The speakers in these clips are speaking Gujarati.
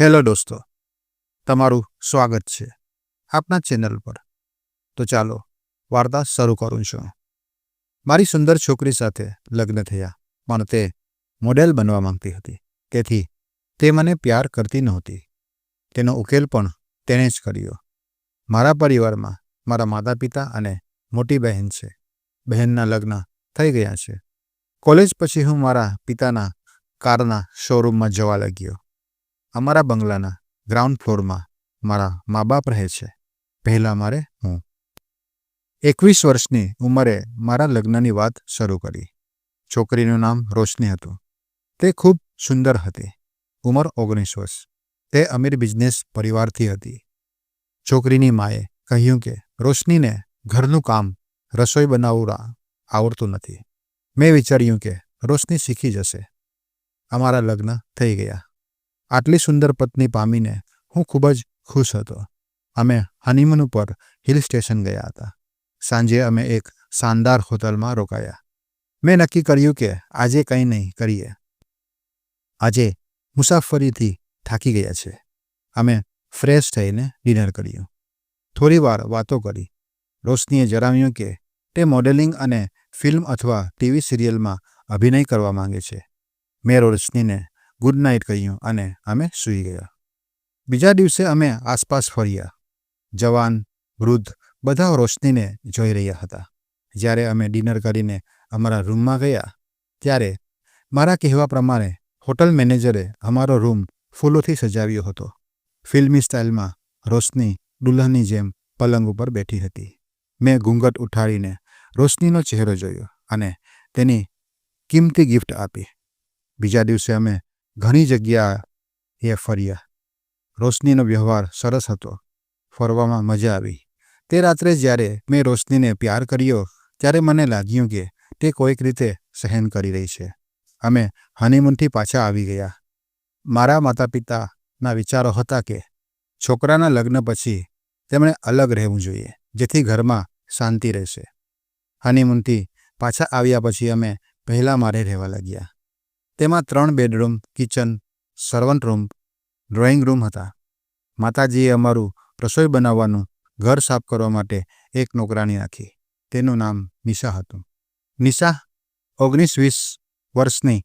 હેલો દોસ્તો, તમારું સ્વાગત છે આપના ચેનલ પર. તો ચાલો વાર્તા શરૂ કરું છું. મારી સુંદર છોકરી સાથે લગ્ન થયા, પણ તે મોડેલ બનવા માંગતી હતી, તેથી તે મને પ્યાર કરતી નહોતી. તેનો ઉકેલ પણ તેણે જ કર્યો. મારા પરિવારમાં મારા માતા પિતા અને મોટી બહેન છે. બહેનના લગ્ન થઈ ગયા છે. કોલેજ પછી હું મારા પિતાના કારના શોરૂમમાં જવા લાગ્યો. અમારા બંગલાના ગ્રાઉન્ડ ફ્લોરમાં મારા મા બાપ રહે છે. પહેલાં મારે હું. એકવીસ વર્ષની ઉંમરે મારા લગ્નની વાત શરૂ કરી. છોકરીનું નામ રોશની હતું. તે ખૂબ સુંદર હતી. ઉંમર ઓગણીસ વર્ષ. તે અમીર બિઝનેસ પરિવારથી હતી. છોકરીની માએ કહ્યું કે, રોશનીને ઘરનું કામ રસોઈ બનાવવું આવડતું નથી. મેં વિચાર્યું કે રોશની શીખી જશે. અમારા લગ્ન થઈ ગયા. આટલી સુંદર પત્ની પામીને હું ખૂબ જ ખુશ હતો. અમે હનીમૂન ઉપર હિલ સ્ટેશન ગયા હતા. સાંજે અમે એક શાનદાર હોટલમાં રોકાયા. મેં નક્કી કર્યું કે આજે કંઈ નહીં કરીએ. આજે મુસાફરીથી થાકી ગયા છે. અમે ફ્રેશ થઈને ડિનર કર્યું. થોડીવાર વાતો કરી. રોશનીએ જણાવ્યું કે તે મોડેલિંગ અને ફિલ્મ અથવા ટીવી સિરિયલમાં અભિનય કરવા માંગે છે. મેં રોશનીને ગુડ નાઇટ કહ્યું અને અમે સૂઈ ગયા. બીજા દિવસે અમે આસપાસ ફર્યા. જવાન, વૃદ્ધ બધા રોશનીને જોઈ રહ્યા હતા. જ્યારે અમે ડિનર કરીને અમારા રૂમમાં ગયા, ત્યારે મારા કહેવા પ્રમાણે હોટલ મેનેજરે અમારો રૂમ ફૂલોથી સજાવ્યો હતો. ફિલ્મી સ્ટાઇલમાં રોશની દુલ્હનની જેમ પલંગ ઉપર બેઠી હતી. મેં ઘૂંઘટ ઉઠાડીને રોશનીનો ચહેરો જોયો અને તેની કિંમતી ગિફ્ટ આપી. બીજા દિવસે અમે ઘણી જગ્યાએ ફર્યા. રોશનીનો વ્યવહાર સરસ હતો. ફરવામાં મજા આવી. તે રાત્રે જ્યારે મેં રોશનીને પ્યાર કર્યો, ત્યારે મને લાગ્યું કે તે કોઈક રીતે સહન કરી રહી છે. અમે હનીમૂનથી પાછા આવી ગયા. મારા માતા પિતાના વિચારો હતા કે છોકરાના લગ્ન પછી તેમણે અલગ રહેવું જોઈએ, જેથી ઘરમાં શાંતિ રહેશે. હનીમૂનથી પાછા આવ્યા પછી અમે પહેલાં મારે રહેવા લાગ્યા. તેમાં ત્રણ bedroom, kitchen, servant room, drawing room હતા. માતાજીએ અમારું રસોઈ બનાવવાનું ઘર સાફ કરવા માટે એક નોકરાણી રાખી. તેનું નામ નિશા હતું. નિશા ઓગણીસ વીસ વર્ષની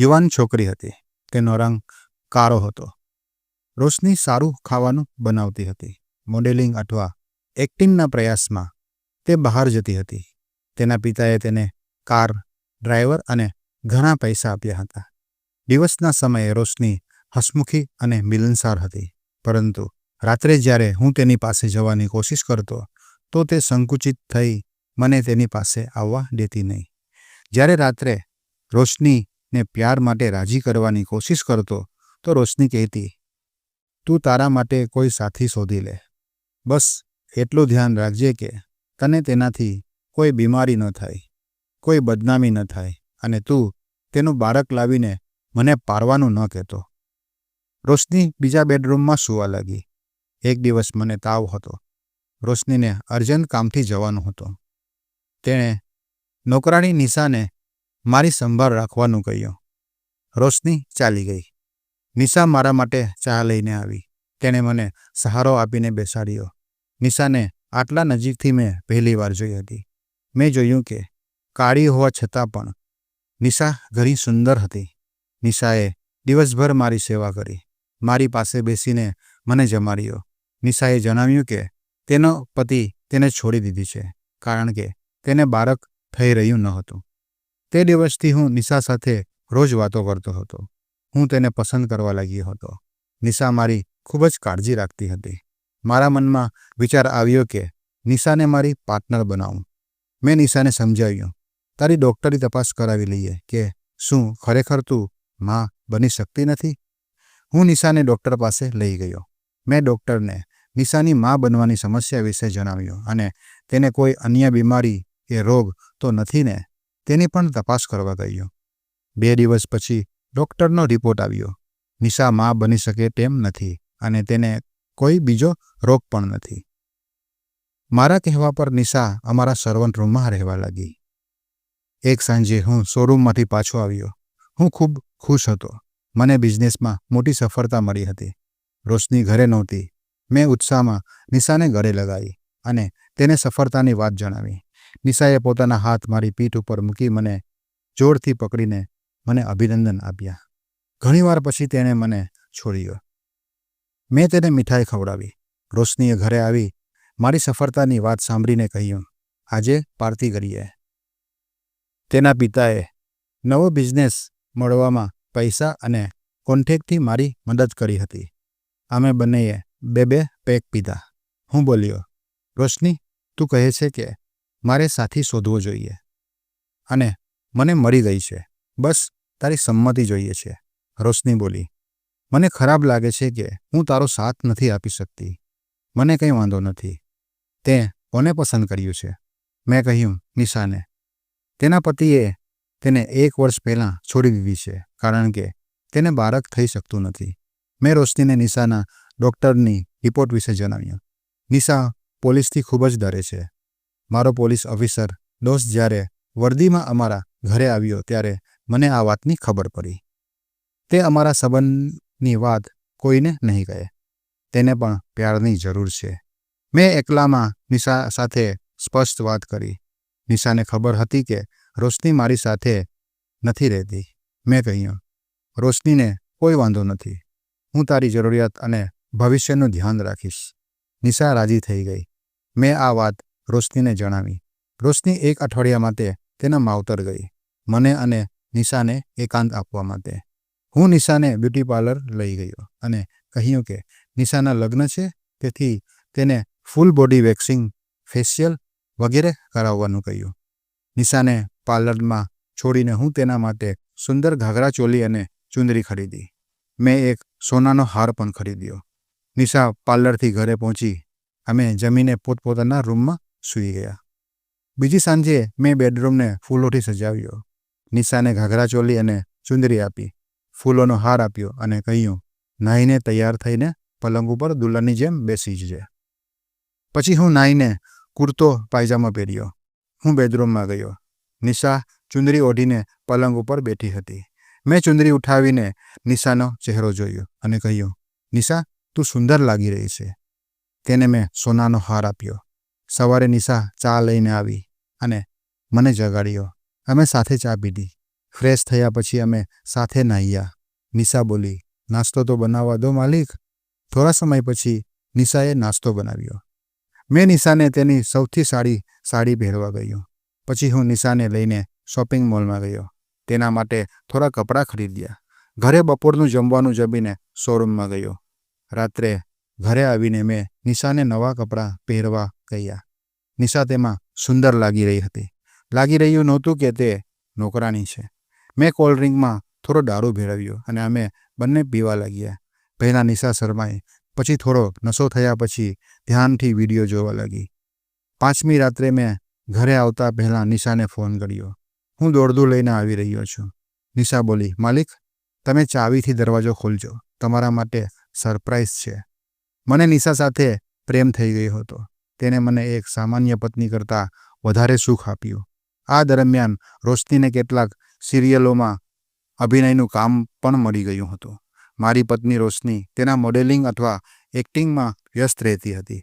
યુવાન છોકરી હતી. તેનો રંગ કાળો હતો. રોશની સારું ખાવાનું બનાવતી હતી. મોડેલિંગ અથવા એક્ટિંગના પ્રયાસમાં તે બહાર જતી હતી. તેના પિતાએ તેને કાર ડ્રાઈવર અને ઘણા પૈસા આપ્યા હતા. દિવસના સમયે રોશની હસમુખી અને મિલનસાર હતી. પરંતુ રાત્રે જ્યારે હું તેની પાસે જવાની કોશિશ કરતો, તો તે સંકુચિત થઈ મને તેની પાસે આવવા દેતી નહીં. જ્યારે રાત્રે રોશનીને પ્યાર માટે રાજી કરવાની કોશિશ કરતો, તો રોશની કહેતી, તું તારા માટે કોઈ સાથી શોધી લે. બસ એટલું ધ્યાન રાખજે કે તને તેનાથી કોઈ બીમારી ન થાય, કોઈ બદનામી ન થાય અને તું તેનું બાળક લાવીને મને પારવાનું ન કહેતો. રોશની બીજા બેડરૂમમાં સૂવા લાગી. એક દિવસ મને તાવ હતો. રોશનીને અર્જન્ટ કામથી જવાનું હતું. તેણે નોકરાણી નિશાને મારી સંભાળ રાખવાનું કહ્યું. રોશની ચાલી ગઈ. નિશા મારા માટે ચા લઈને આવી. તેણે મને સહારો આપીને બેસાડ્યો. નિશાને આટલા નજીકથી મેં પહેલી વાર જોઈ હતી. મેં જોયું કે કાળી હોવા છતાં પણ નિશા ઘણી સુંદર હતી. નિશાએ દિવસભર મારી સેવા કરી. મારી પાસે બેસીને મને જમાડ્યો. નિશાએ જણાવ્યું કે તેનો પતિ તેને છોડી દીધી છે, કારણ કે તેને બાળક થઈ રહ્યું ન હતું. તે દિવસથી હું નિશા સાથે રોજ વાતો કરતો હતો. હું તેને પસંદ કરવા લાગ્યો હતો. નિશા મારી ખૂબ જ કાળજી રાખતી હતી. મારા મનમાં વિચાર આવ્યો કે નિશાને મારી પાર્ટનર બનાવું. મેં નિશાને સમજાવ્યું તારી ડૉક્ટરી તપાસ કરાવી લઈએ કે શું ખરેખર તું માં બની શકતી નથી? હું નિશાને ડૉક્ટર પાસે લઈ ગયો. મેં ડૉક્ટરને નિશાની માં બનવાની સમસ્યા વિશે જણાવ્યું અને તેને કોઈ અન્ય બીમારી કે રોગ તો નથી ને? તેની પણ તપાસ કરવા કહ્યું બે દિવસ પછી ડૉક્ટરનો રિપોર્ટ આવ્યો. નિશા માં બની શકે તેમ નથી અને તેને કોઈ બીજો રોગ પણ નથી. મારા કહેવા પર નિશા અમારા સર્વન્ટ રૂમમાં રહેવા લાગી. એક સાંજે હું શોરૂમમાંથી પાછો આવ્યો. હું ખૂબ ખુશ હતો. મને બિઝનેસમાં મોટી સફળતા મળી હતી. રોશની ઘરે નહોતી. મેં ઉત્સાહમાં નિશાને ગળે લગાવી અને તેને સફળતાની વાત જણાવી. નિશાએ પોતાના હાથ મારી પીઠ ઉપર મૂકી મને જોરથી પકડીને મને અભિનંદન આપ્યા. ઘણીવાર પછી તેણે મને છોડ્યો. મેં તેને મીઠાઈ ખવડાવી. રોશનીએ ઘરે આવી મારી સફળતાની વાત સાંભળીને કહ્યું, આજે પાર્ટી કરીએ. તેના પિતાએ નવો બિઝનેસ મળવામાં પૈસા અને કોન્ટેક્ટથી મારી મદદ કરી હતી. અમે બંનેએ બે બે પેક પીધા. હું બોલ્યો, રોશની, તું કહે છે કે મારે સાથી શોધવો જોઈએ. અને મને મરી ગઈ છે. બસ, તારી સંમતિ જોઈએ છે. રોશની બોલી, મને ખરાબ લાગે છે કે હું તારો સાથ નથી આપી શકતી. મને કંઈ વાંધો નથી. તે કોને પસંદ કર્યું છે? મેં કહ્યું, નિશાને. તેના પતિએ તેને એક વર્ષ પહેલાં છોડી દીધી છે, કારણ કે તેને બાળક થઈ શકતું નથી. મેં રોશનીને નિશાના ડૉક્ટરની રિપોર્ટ વિશે જણાવ્યું. નિશા પોલીસથી ખૂબ જ ડરે છે. મારો પોલીસ ઓફિસર દોસ્ત જ્યારે વર્દીમાં અમારા ઘરે આવ્યો ત્યારે મને આ વાતની ખબર પડી. તે અમારા સંબંધની વાત કોઈને નહીં કહે. તેને પણ પ્યારની જરૂર છે. મેં એકલામાં નિશા સાથે સ્પષ્ટ વાત કરી. નિશાને ખબર હતી કે રોશની મારી સાથે નથી રહેતી. મેં કહ્યું, રોશનીને કોઈ વાંધો નથી. હું તારી જરૂરિયાત અને ભવિષ્યનું ધ્યાન રાખીશ. નિશા રાજી થઈ ગઈ. મેં આ વાત રોશનીને જણાવી. રોશની એક અઠવાડિયા માટે તેના માવતર ગઈ. મને અને નિશાને એકાંત આપવા માટે. હું નિશાને બ્યુટી પાર્લર લઈ ગયો અને કહ્યું કે નિશાના લગ્ન છે, તેથી તેને ફૂલ બોડી વેક્સિંગ ફેશિયલ વગેરે કરાવવાનું કહ્યું. નિશાને પાર્લરમાં છોડીને હું તેના માટે સુંદર ઘાઘરા ચોલી અને ચુંદરી ખરીદી. મેં એક સોનાનો હાર પણ ખરીદ્યો. નિશા પાર્લરથી ઘરે પહોંચી અમે જમીને પોતપોતાના રૂમમાં સૂઈ ગયા. બીજી સાંજે મેં બેડરૂમને ફૂલોથી સજાવ્યો. નિશાને ઘાઘરા ચોલી અને ચુંદરી આપી. ફૂલોનો હાર આપ્યો અને કહ્યું, નાહીને તૈયાર થઈને પલંગ ઉપર દુલ્હનની જેમ બેસી જજે પછી હું નાહીને કુર્તો પાયજામા પહેર્યો. હું બેડરૂમમાં ગયો. નિશા ચુંદરી ઓઢીને પલંગ ઉપર બેઠી હતી. મેં ચુંદરી ઉઠાવીને નિશાનો ચહેરો જોયો અને કહ્યું, નિશા, તું સુંદર લાગી રહી છે. તેને મેં સોનાનો હાર આપ્યો. સવારે નિશા ચા લઈને આવી અને મને જગાડ્યો. અમે સાથે ચા પીધી. ફ્રેશ થયા પછી અમે સાથે નાહ્યા. નિશા બોલી, નાસ્તો તો બનાવવા દો માલિક. થોડા સમય પછી નિશાએ નાસ્તો બનાવ્યો. મેં નિશાને તેની સૌથી સારી સાડી પહેરવા ગયો. પછી હું નિશાને લઈને શોપિંગ મોલમાં ગયો. તેના માટે થોડા કપડાં ખરીદ્યા. ઘરે બપોરનું જમવાનું જમીને શોરૂમમાં ગયો. રાત્રે ઘરે આવીને મેં નિશાને નવા કપડાં પહેરવા ગયા. નિશા તેમાં સુંદર લાગી રહી હતી. લાગી રહ્યું નહોતું કે તે નોકરાની છે. મેં કોલ્ડ્રિંકમાં થોડો દારૂ ભેળવ્યો અને અમે બંને પીવા લાગ્યા. પહેલાં નિશા શરમાઈ પછી થોડો નશો થયા પછી ધ્યાનથી વીડિયો જોવા લાગી. પાંચમી રાત્રે મેં ઘરે આવતા પહેલાં નિશાને ફોન કર્યો. હું દોડદું લઈને આવી રહ્યો છું. નિશા બોલી, માલિક, તમે ચાવીથી દરવાજો ખોલજો. તમારા માટે સરપ્રાઈઝ છે. મને નિશા સાથે પ્રેમ થઈ ગયો હતો. તેને મને એક સામાન્ય પત્ની કરતાં વધારે સુખ આપ્યું. આ દરમિયાન રોશનીને કેટલાક સિરિયલોમાં અભિનયનું કામ પણ મળી ગયું હતું. મારી પત્ની રોશની તેના મોડેલિંગ અથવા એક્ટિંગમાં વ્યસ્ત રહેતી હતી.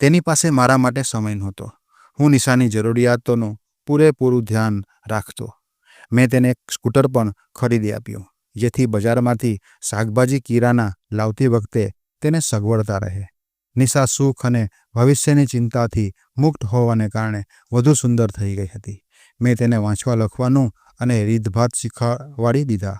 તેની પાસે મારા માટે સમય નહોતો. હું નિશાની જરૂરિયાતોનું પૂરેપૂરું ધ્યાન રાખતો. મેં તેને એક સ્કૂટર પણ ખરીદી આપ્યું, જેથી બજારમાંથી શાકભાજી કિરાના લાવતી વખતે તેને સગવડતા રહે. નિશા સુખ અને ભવિષ્યની ચિંતાથી મુક્ત હોવાને કારણે વધુ સુંદર થઈ ગઈ હતી. મેં તેને વાંચવા, લખવાનું અને રીતભાત શીખવાડી દીધા.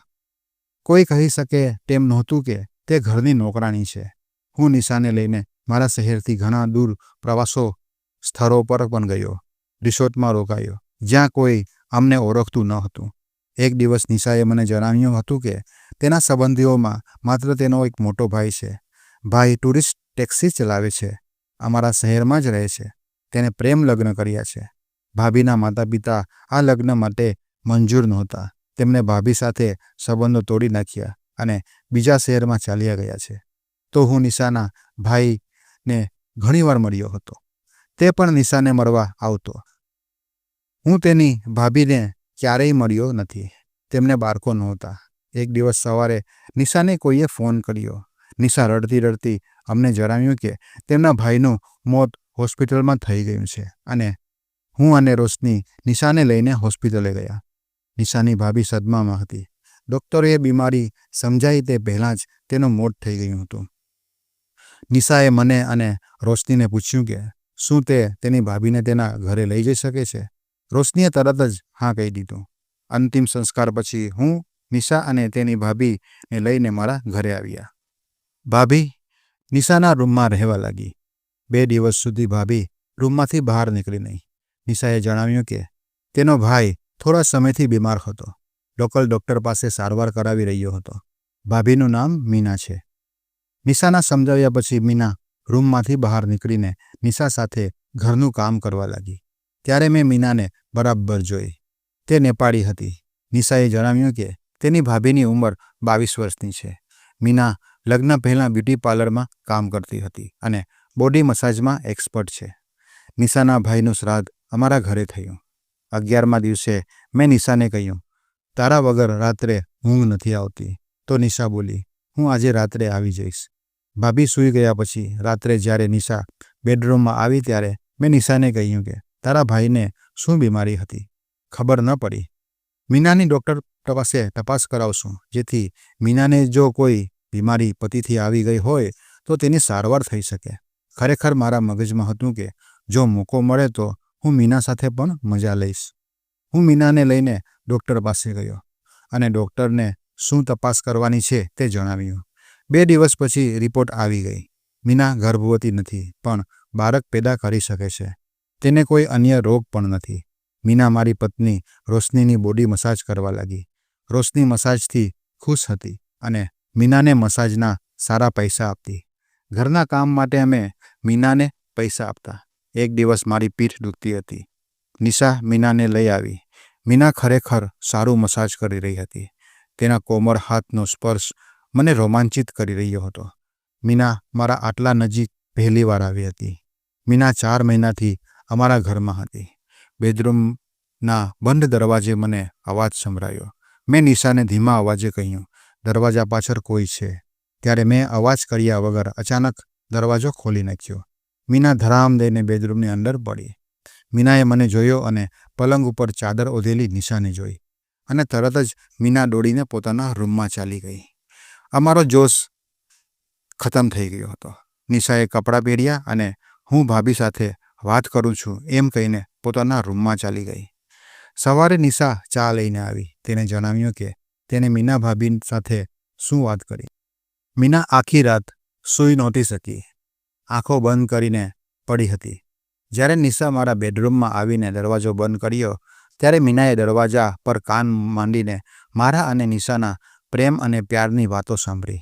કોઈ કહી શકે તેમ નહોતું કે તે ઘરની નોકરાણી છે. હું નિશાને લઈને મારા શહેરથી ઘણા દૂર પ્રવાસો સ્થળો પર પણ ગયો. રિસોર્ટમાં રોકાયો. જ્યાં કોઈ અમને ઓળખતું ન હતું. એક દિવસ નિશાએ મને જણાવ્યું હતું કે તેના સંબંધીઓમાં માત્ર તેનો એક મોટો ભાઈ છે. ભાઈ ટુરિસ્ટ ટેક્સી ચલાવે છે. અમારા શહેરમાં જ રહે છે. તેને પ્રેમ લગ્ન કર્યા છે. ભાભીના માતા પિતા આ લગ્ન માટે મંજૂર નહોતા. તેમણે ભાભી સાથે સંબંધો તોડી નાખ્યા અને બીજા શહેરમાં ચાલ્યા ગયા છે. તો હું નિશાના ભાઈને ઘણીવાર મળ્યો હતો. તે પણ નિશાને મળવા આવતો. હું તેની ભાભીને ક્યારેય મળ્યો નથી. તેમને બાળકો નહોતા. એક દિવસ સવારે નિશાને કોઈએ ફોન કર્યો. નિશા રડતી રડતી અમને જણાવ્યું કે તેમના ભાઈનું મોત હોસ્પિટલમાં થઈ ગયું છે અને હું અને રોશની નિશાને લઈને હોસ્પિટલે ગયા. નિશાની ભાભી સદમામાં હતી. ડૉક્ટરોએ બીમારી સમજાઈ તે પહેલાં જ તેનું મોત થઈ ગયું હતું. નિશાએ મને અને રોશનીને પૂછ્યું કે, શું તે તેની ભાભીને તેના ઘરે લઈ જઈ શકે છે? રોશનીએ તરત જ હા કહી દીધું. અંતિમ સંસ્કાર પછી હું, નિશા અને તેની ભાભીને લઈને મારા ઘરે આવ્યા. ભાભી નિશાના રૂમમાં રહેવા લાગી. બે દિવસ સુધી ભાભી રૂમમાંથી બહાર નીકળી નહીં. નિશાએ જણાવ્યું કે, તેનો ભાઈ થોડા સમયથી બીમાર હતો. લોકલ ડૉક્ટર પાસે સારવાર કરાવી રહ્યો હતો. ભાભીનું નામ મીના છે. નિશાના સમજાવ્યા પછી મીના રૂમમાંથી બહાર નીકળીને નિશા સાથે ઘરનું કામ કરવા લાગી. ત્યારે મેં મીનાને બરાબર જોઈ. તે નેપાળી હતી. નિશાએ જણાવ્યું કે તેની ભાભીની ઉંમર બાવીસ વર્ષની છે. મીના લગ્ન પહેલાં બ્યુટી પાર્લરમાં કામ કરતી હતી અને બોડી મસાજમાં એક્સપર્ટ છે. નિશાના ભાઈનું શ્રાદ્ધ અમારા ઘરે થયું. અગિયારમા દિવસે મેં નિશાને કહ્યું, તારા વગર રાત્રે ઊંઘ નથી આવતી. તો નિશા બોલી, હું આજે રાત્રે આવી જઈશ. ભાભી સૂઈ ગયા પછી રાત્રે જ્યારે નિશા બેડરૂમમાં આવી ત્યારે મેં નિશાને કહ્યું કે, તારા ભાઈને શું બીમારી હતી? ખબર ન પડી. મીનાની ડૉક્ટર પાસે તપાસ કરાવશું, જેથી મીનાને જો કોઈ બીમારી પતિથી આવી ગઈ હોય, તો તેની સારવાર થઈ શકે. ખરેખર મારા મગજમાં હતું કે, જો મોકો મળે તો હું મીના સાથે પણ મજા લઈશ. હું મીનાને લઈને ડૉક્ટર પાસે ગયો અને ડૉક્ટરને શું તપાસ કરવાની છે તે જણાવ્યું. બે દિવસ પછી રિપોર્ટ આવી ગઈ. મીના ગર્ભવતી નથી, પણ બાળક પેદા કરી શકે છે. તેને કોઈ અન્ય રોગ પણ નથી. મીના મારી પત્ની રોશનીની બોડી મસાજ કરવા લાગી. રોશની મસાજથી ખુશ હતી અને મીનાને મસાજના સારા પૈસા આપતી. ઘરના કામ માટે અમે મીનાને પૈસા આપતા. એક દિવસ મારી પીઠ દુખતી હતી. નિશા મીનાને લઈ આવી. મીના ખરેખર સારું મસાજ કરી રહી હતી. તેના કોમર હાથનો સ્પર્શ મને રોમાંચિત કરી રહ્યો હતો. મીના મારા આટલા નજીક પહેલીવાર આવી હતી. મીના ચાર મહિનાથી અમારા ઘરમાં હતી. બેડરૂમના બંધ દરવાજે મને અવાજ સંભળાયો. મેં નિશાને ધીમા અવાજે કહ્યું, દરવાજા પાછળ કોઈ છે. ત્યારે મેં અવાજ કર્યા વગર અચાનક દરવાજો ખોલી નાખ્યો. મીના ધરામ દઈને બેડરૂમની અંદર પડી. મીનાએ મને જોયો અને પલંગ ઉપર ચાદર ઓઢેલી નિશાને જોઈ અને તરત જ મીના દોડીને પોતાના રૂમમાં ચાલી ગઈ. અમારો જોશ ખતમ થઈ ગયો હતો. નિશાએ કપડાં પહેર્યા અને હું ભાભી સાથે વાત કરું છું એમ કહીને પોતાના રૂમમાં ચાલી ગઈ. સવારે નિશા ચા લઈને આવી. તેને જણાવ્યું કે તેને મીના ભાભી સાથે શું વાત કરી. મીના આખી રાત સૂઈ નહોતી શકી. આંખો બંધ કરીને પડી હતી. જ્યારે નિશા મારા બેડરૂમમાં આવીને દરવાજો બંધ કર્યો, ત્યારે મીનાએ દરવાજા પર કાન માંડીને મારા અને નિશાના પ્રેમ અને પ્યારની વાતો સાંભળી.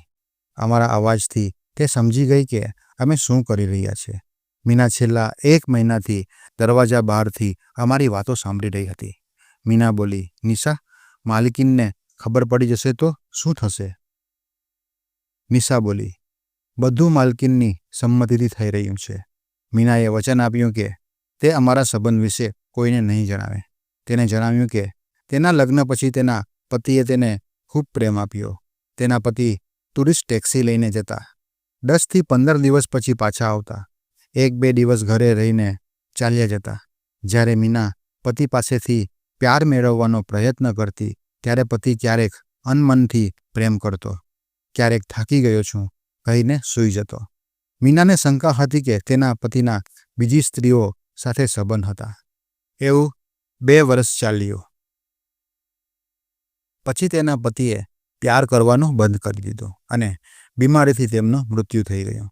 અમારા અવાજથી તે સમજી ગઈ કે અમે શું કરી રહ્યા છીએ. મીના છેલ્લા એક મહિનાથી દરવાજા બહારથી અમારી વાતો સાંભળી રહી હતી. મીના બોલી, નિશા, માલિકીનને ખબર પડી જશે તો શું થશે? નિશા બોલી બધું માલકીનની સંમતિથી થઈ રહ્યું છે. મીનાએ વચન આપ્યું કે તે અમારા સંબંધ વિશે કોઈને નહીં જણાવે. તેને જણાવ્યું કે તેના લગ્ન પછી તેના પતિએ તેને ખૂબ પ્રેમ આપ્યો. તેના પતિ ટુરિસ્ટ ટેક્સી લઈને જતા. દસથી પંદર દિવસ પછી પાછા આવતા. એક બે દિવસ ઘરે રહીને ચાલ્યા જતા. જ્યારે મીના પતિ પાસેથી પ્યાર મેળવવાનો પ્રયત્ન કરતી, ત્યારે પતિ ક્યારેક અનમનથી પ્રેમ કરતો. ક્યારેક થાકી ગયો છું. કહીને સૂઈ જતો. મીનાને શંકા હતી કે તેના પતિના બીજી સ્ત્રીઓ સાથે સંબંધ હતા. એવું બે વર્ષ ચાલ્યું. પછી તેના પતિએ પ્યાર કરવાનું બંધ કરી દીધું અને બીમારીથી તેમનું મૃત્યુ થઈ ગયું.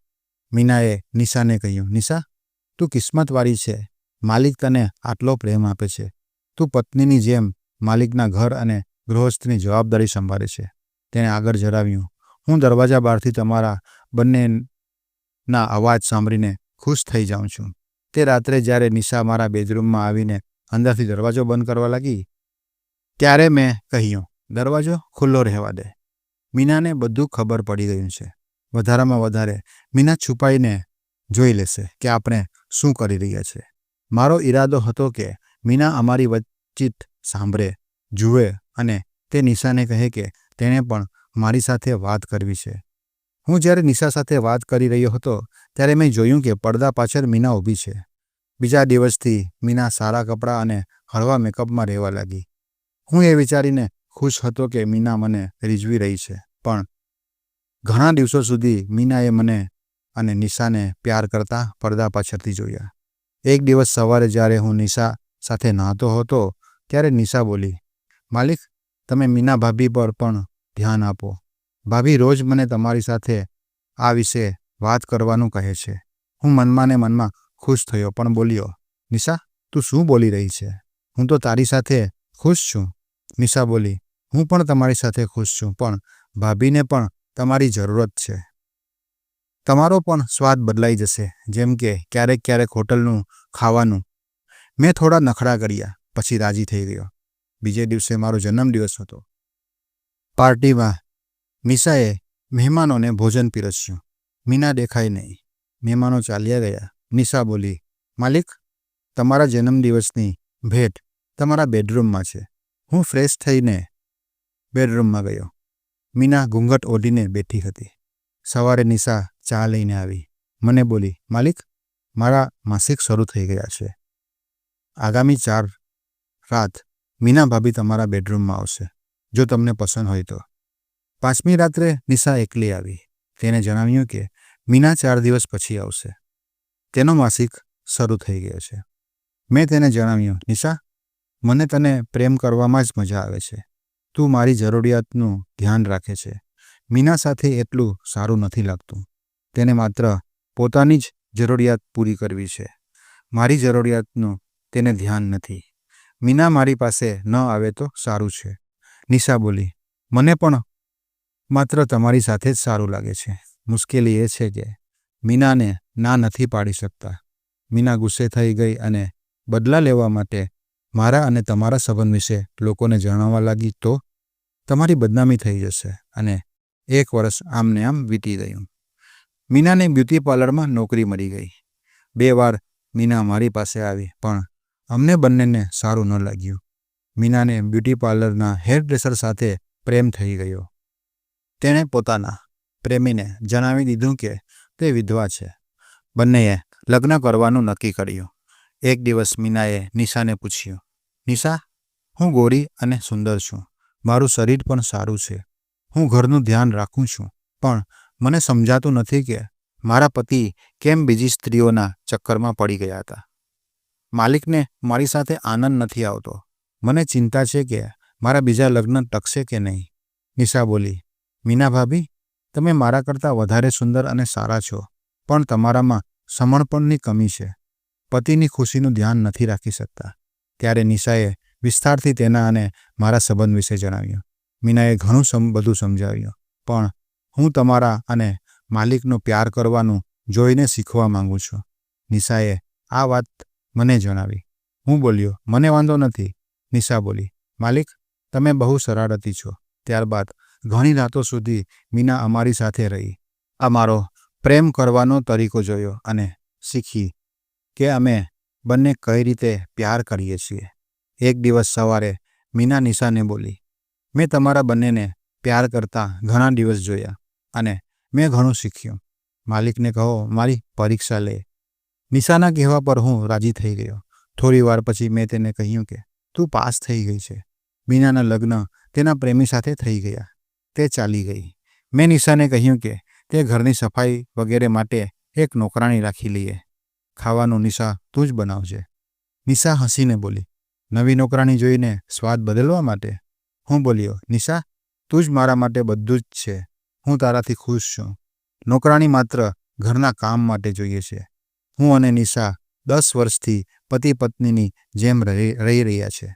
મીનાએ નિશાને કહ્યું, નિશા, તું કિસ્મતવાળી છે. માલિક તને આટલો પ્રેમ આપે છે. તું પત્નીની જેમ માલિકના ઘર અને ગૃહસ્થની જવાબદારી સંભાળે છે. તેણે આગળ જણાવ્યું હું દરવાજા બહારથી તમારા બંનેના અવાજ સાંભળીને ખુશ થઈ જાઉં છું. તે રાત્રે જ્યારે નિશા મારા બેડરૂમમાં આવીને અંદરથી દરવાજો બંધ કરવા લાગી, ત્યારે મેં કહ્યું, દરવાજો ખુલ્લો રહેવા દે. મીનાને બધું ખબર પડી ગયું છે. વધારામાં વધારે મીના છુપાઈને જોઈ લેશે કે આપણે શું કરી રહ્યા છે. મારો ઈરાદો હતો કે મીના અમારી વચિત સાંભળે, જુએ અને તે નિશાને કહે કે તેણે પણ મારી સાથે વાત કરવી છે. હું જ્યારે નિશા સાથે વાત કરી રહ્યો હતો, ત્યારે મેં જોયું કે પડદા પાછળ મીના ઊભી છે. બીજા દિવસથી મીના સારા કપડાં અને હળવા મેકઅપમાં રહેવા લાગી. હું એ વિચારીને ખુશ હતો કે મીના મને રીઝવી રહી છે, પણ ઘણા દિવસો સુધી મીનાએ મને અને નિશાને પ્યાર કરતા પડદા પાછળથી જોયા. એક દિવસ સવારે જ્યારે હું નિશા સાથે નહાતો હતો, ત્યારે નિશા બોલી, માલિક, તમે મીના ભાભી પર પણ ધ્યાન આપો. ભાભી રોજ મને તમારી સાથે આ વિશે વાત કરવાનું કહે છે. હું મનમાં ને મનમાં ખુશ થયો, પણ બોલ્યો, નિશા, તું શું બોલી રહી છે? હું તો તારી સાથે ખુશ છું. નિશા બોલી, હું પણ તમારી સાથે ખુશ છું, પણ ભાભીને પણ તમારી જરૂરત છે. તમારો પણ સ્વાદ બદલાઈ જશે, જેમ કે ક્યારેક ક્યારેક હોટલનું ખાવાનું. મેં થોડા નખડા કર્યા, પછી રાજી થઈ ગયો. બીજે દિવસે મારો જન્મદિવસ હતો. પાર્ટીમાં નિશાએ મહેમાનોને ભોજન પીરસ્યું. મીના દેખાઈ નહીં. મહેમાનો ચાલ્યા ગયા. નિશા બોલી, માલિક, તમારા જન્મદિવસની ભેટ તમારા બેડરૂમમાં છે. હું ફ્રેશ થઈને બેડરૂમમાં ગયો. મીના ઘૂંઘટ ઓઢીને બેઠી હતી. સવારે નિશા ચા લઈને આવી. મને બોલી, માલિક, મારા માસિક શરૂ થઈ ગયા છે. આગામી ચાર રાત મીના ભાભી તમારા બેડરૂમમાં આવશે. જો તમને પસંદ હોય તો. પાંચમી રાત્રે નિશા એકલી આવી. તેને જણાવ્યું કે, મીના ચાર દિવસ પછી આવશે. તેનો માસિક શરૂ થઈ ગયો છે. મેં તેને જણાવ્યું, નિશા, મને તને પ્રેમ કરવામાં જ મજા આવે છે. તું મારી જરૂરિયાતનું ધ્યાન રાખે છે. મીના સાથે એટલું સારું નથી લાગતું. તેને માત્ર પોતાની જ જરૂરિયાત પૂરી કરવી છે. મારી જરૂરિયાતનું તેને ધ્યાન નથી. મીના મારી પાસે ન આવે તો સારું છે. નિશા બોલી, મને પણ માત્ર તમારી સાથે જ સારું લાગે છે. મુશ્કેલી એ છે કે મીનાને ના નથી પાડી શકતા. મીના ગુસ્સે થઈ ગઈ અને બદલા લેવા માટે મારા અને તમારા સંબંધ વિશે લોકોને જણાવવા લાગી તો તમારી બદનામી થઈ જશે અને એક વર્ષ આમને આમ વીતી ગયું મીનાને બ્યુટી પાર્લરમાં નોકરી મળી ગઈ. બે વાર મીના મારી પાસે આવી, પણ અમને બંનેને સારું ન લાગ્યું. મીનાને બ્યુટી પાર્લરના હેર ડ્રેસર સાથે પ્રેમ થઈ ગયો. તેણે પોતાના પ્રેમીને જણાવી દીધું કે તે વિધવા છે. બંનેએ લગ્ન કરવાનું નક્કી કર્યું. એક દિવસ મીનાએ નિશાને પૂછ્યું, નિશા, હું ગોરી અને સુંદર છું. મારું શરીર પણ સારું છે. હું ઘરનું ધ્યાન રાખું છું. પણ મને સમજાતું નથી કે મારા પતિ કેમ બીજી સ્ત્રીઓના ચક્કરમાં પડી ગયા હતા. માલિકને મારી સાથે આનંદ નથી આવતો. મને ચિંતા છે કે મારા બીજા લગ્ન ટકશે કે નહીં? નિશા બોલી, મીના ભાભી, તમે મારા કરતાં વધારે સુંદર અને સારા છો, પણ તમારામાં સમર્પણની કમી છે. પતિની ખુશીનું ધ્યાન નથી રાખી શકતા. ત્યારે નિશાએ વિસ્તારથી તેના અને મારા સંબંધ વિશે જણાવ્યું. મીનાએ ઘણું સમ, બધું સમજાવ્યું, પણ હું તમારા અને માલિકનો પ્યાર કરવાનું જોઈને શીખવા માંગુ છું. નિશાએ આ વાત મને જણાવી. હું બોલ્યો, મને વાંધો નથી. નિશા બોલી, માલિક, તમે બહુ શરારતી છો. ત્યારબાદ ઘણી રાતો સુધી મીના અમારી સાથે રહી. અમારો પ્રેમ કરવાનો તરીકો જોયો અને શીખી કે અમે બંને કઈ રીતે પ્યાર કરીએ છીએ. એક દિવસ સવારે મીના નિશાને બોલી, મેં તમારા બંનેને પ્યાર કરતા ઘણા દિવસ જોયા અને મેં ઘણું શીખ્યું. માલિકને કહો, મારી પરીક્ષા લે. નિશાના કહેવા પર હું રાજી થઈ ગયો. થોડી વાર પછી મેં તેને કહ્યું કે તું પાસ થઈ ગઈ છે. મીનાના લગ્ન તેના પ્રેમી સાથે થઈ ગયા. તે ચાલી ગઈ. મેં નિશાને કહ્યું કે તે ઘરની સફાઈ વગેરે માટે એક નોકરાણી રાખી લઈએ. ખાવાનું નિશા તું જ બનાવજે. નિશા હસીને બોલી, નવી નોકરાણી જોઈને સ્વાદ બદલવા માટે? હું બોલ્યો, નિશા, તું જ મારા માટે બધું જ છે. હું તારાથી ખુશ છું. નોકરાણી માત્ર ઘરના કામ માટે જોઈએ છે. હું અને નિશા દસ વર્ષથી પતિ પત્નીની જેમ રહી રહી રહ્યા છે.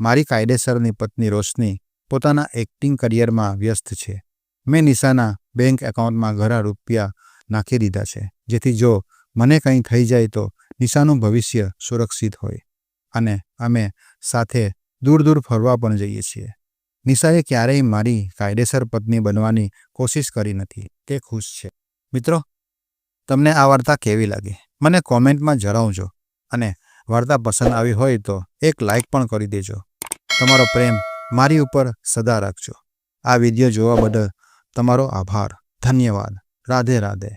મારી કાયદેસરની પત્ની રોશની પોતાના એક્ટિંગ કરિયરમાં વ્યસ્ત છે. મેં નિશાના બેંક એકાઉન્ટમાં ઘણા રૂપિયા નાખી દીધા છે. જેથી જો મને કંઈ થઈ જાય તો નિશાનું ભવિષ્ય સુરક્ષિત હોય અને અમે સાથે દૂર દૂર ફરવા પણ જઈએ છીએ. નિશાએ ક્યારેય મારી કાયદેસર પત્ની બનવાની કોશિશ કરી નથી. તે ખુશ છે. મિત્રો, તમને આ વાર્તા કેવી લાગી? મને કોમેન્ટમાં જણાવજો અને વાર્તા પસંદ આવી હોય તો એક લાઈક પણ કરી દેજો. તમારો પ્રેમ મારી ઉપર સદા રાખજો. આ વીડિયો જોવા બદલ તમારો આભાર. ધન્યવાદ. રાધે રાધે.